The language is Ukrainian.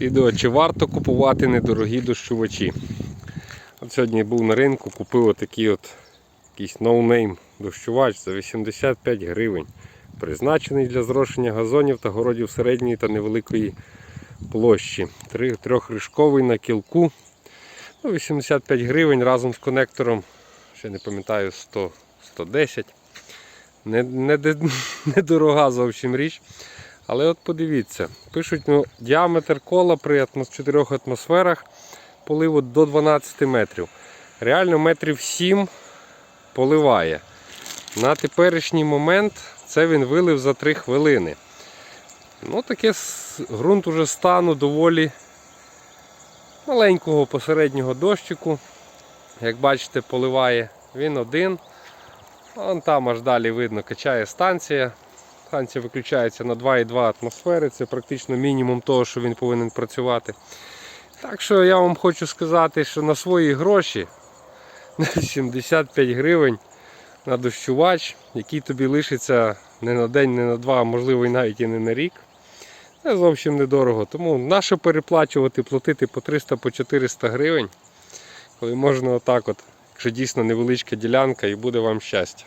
Відео, чи варто купувати недорогі дощувачі. От сьогодні був на ринку, купив отакий от якийсь ноунейм дощувач за 85 гривень. Призначений для зрошення газонів та городів середньої та невеликої площі. Трьохрижковий на кілку. Ну, 85 гривень разом з конектором. Ще не пам'ятаю 100, 110. Не, не, недорога зовсім річ. Але от подивіться, пишуть, ну, діаметр кола при атмос- 4 атмосферах поливу до 12 метрів. Реально метрів 7 поливає. На теперішній момент це він вилив за 3 хвилини. Ну, таке ґрунт уже стану доволі маленького посереднього дощику. Як бачите, поливає він один. Вон там аж далі видно, качає станція. Станція виключається на 2,2 атмосфери. Це практично мінімум того, що він повинен працювати. Так що я вам хочу сказати, що на свої гроші на 75 гривень на дощувач, який тобі лишиться не на день, не на два, а можливо і навіть і не на рік. Це зовсім недорого. Тому нащо переплачувати, платити по 300 по 400 гривень, коли можна отак, от, якщо дійсно невеличка ділянка і буде вам щастя.